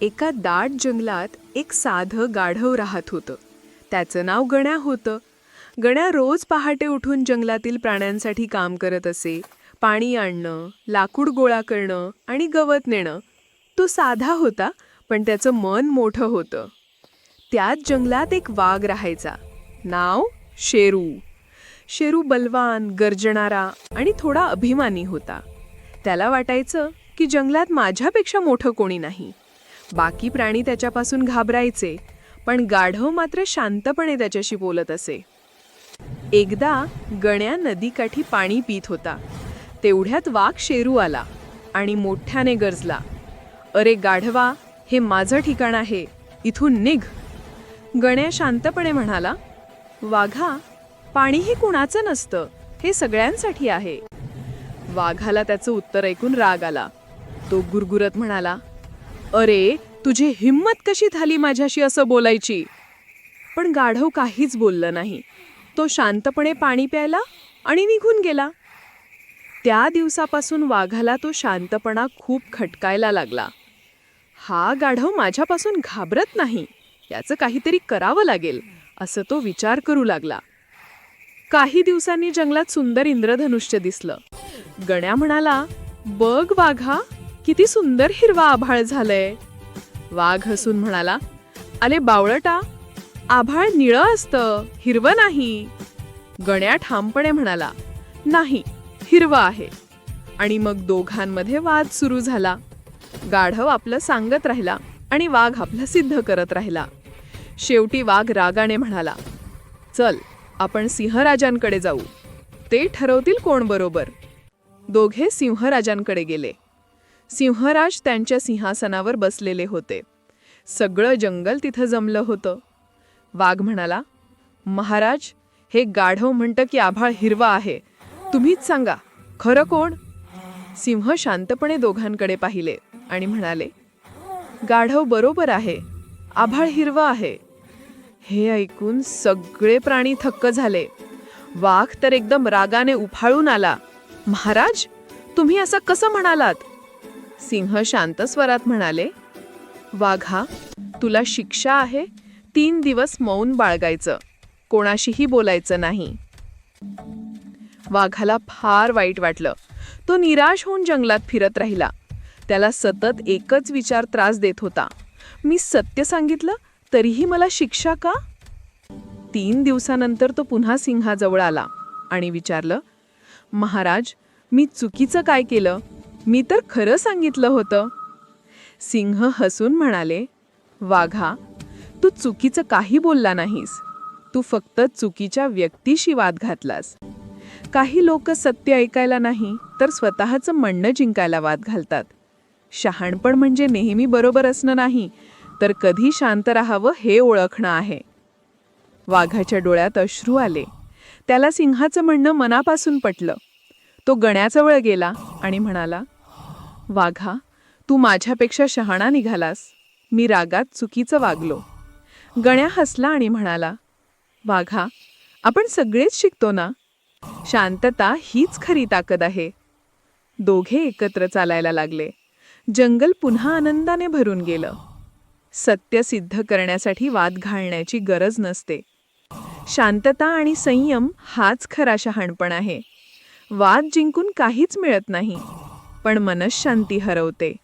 एका दाट जंगलात एक साधं गाढव राहत होतं. त्याचं नाव गण्या होतं. गण्या रोज पहाटे उठून जंगलातील प्राण्यांसाठी काम करत असे पाणी आणणं लाकूड गोळा करणं आणि गवत नेणं. तो साधा होता पण त्याचं मन मोठं होतं. त्याच जंगलात एक वाघ राहायचा. नाव शेरू. शेरू बलवान गर्जणारा आणि थोडा अभिमानी होता. त्याला वाटायचं की जंगलात माझ्यापेक्षा मोठं कोणी नाही. बाकी प्राणी त्याच्यापासून घाबरायचे पण गाढव मात्र शांतपणे त्याच्याशी बोलत असे. एकदा गण्या नदीकाठी पाणी पित होता. तेवढ्यात वाघ शेरू आला आणि मोठ्याने गरजला. अरे गाढवा हे माझं ठिकाण आहे इथून निघ. गण्या शांतपणे म्हणाला वाघा पाणी हे कुणाचं नसतं हे सगळ्यांसाठी आहे. वाघाला त्याचं उत्तर ऐकून राग आला. तो गुरगुरत म्हणाला अरे तुझी हिंमत कशी झाली माझ्याशी असं बोलायची? पण गाढव काहीच बोललं नाही. तो शांतपणे पाणी प्यायला आणि निघून गेला. त्या दिवसापासून वाघाला तो शांतपणा खूप खटकायला लागला. हा गाढव माझ्यापासून घाबरत नाही याचं काहीतरी करावं लागेल असं तो विचार करू लागला. काही दिवसांनी जंगलात सुंदर इंद्रधनुष्य दिसलं. गण्या म्हणाला बघ वाघा किती सुंदर हिरवा आभाळ झालंय. वाघ हसून म्हणाला अले बावळटा आभाळ निळं असतं हिरवं नाही. गण्या ठामपणे म्हणाला नाही हिरवं आहे. आणि मग दोघांमध्ये वाद सुरू झाला. गाढव आपलं सांगत राहिला आणि वाघ आपलं सिद्ध करत राहिला. शेवटी वाघ रागाने म्हणाला चल आपण सिंहराजांकडे जाऊ. ते ठरवतील कोण बरोबर. दोघे सिंहराजांकडे गेले. सिंहराज त्यांच्या सिंहासनावर बसलेले होते. सगळं जंगल तिथं जमलं होतं. वाघ म्हणाला महाराज हे गाढव म्हणतं की आभाळ हिरवा आहे. तुम्हीच सांगा खरं कोण? सिंह शांतपणे दोघांकडे पाहिले आणि म्हणाले गाढव बरोबर आहे. आभाळ हिरवं आहे. हे ऐकून सगळे प्राणी थक्क झाले. वाघ तर एकदम रागाने उफाळून आला महाराज तुम्ही असं कसं म्हणालात? सिंह शांत स्वरात म्हणाले वाघा तुला शिक्षा आहे तीन दिवस मौन बाळगायचं कोणाशीही बोलायचं नाही. वाघाला फार वाईट वाटलं. तो निराश होऊन जंगलात फिरत राहिला. त्याला सतत एकच विचार त्रास देत होता. मी सत्य सांगितलं तरीही मला शिक्षा का? तीन दिवसानंतर तो पुन्हा सिंहाजवळ आला आणि विचारलं महाराज मी चुकीचं काय केलं? मी तर खरं सांगितलं होतं. सिंह हसून म्हणाले वाघा तू चुकीचं काही बोलला नाहीस. तू फक्त चुकीच्या व्यक्तीशी वाद घातलास. काही लोक सत्य ऐकायला नाही तर स्वतःचं म्हणणं जिंकायला वाद घालतात. शहाणपण म्हणजे नेहमी बरोबर असणं नाही तर कधी शांत राहावं हे ओळखणं आहे. वाघाच्या डोळ्यात अश्रू आले. त्याला सिंहाचं म्हणणं मनापासून पटलं. तो गण्याजवळ गेला आणि म्हणाला वाघा तू माझ्यापेक्षा शहाणा निघालास. मी रागात चुकीचं वागलो. गण्या हसला आणि म्हणाला वाघा आपण सगळेच शिकतो ना? शांतता हीच खरी ताकद आहे. दोघे एकत्र चालायला लागले. जंगल पुन्हा आनंदाने भरून गेलं. सत्य सिद्ध करण्यासाठी वाद घालण्याची गरज नसते. शांतता आणि संयम हाच खरा शहाणपण आहे. वाद जिंकून काहीच मिळत नाही. पण मनशांती हरवते.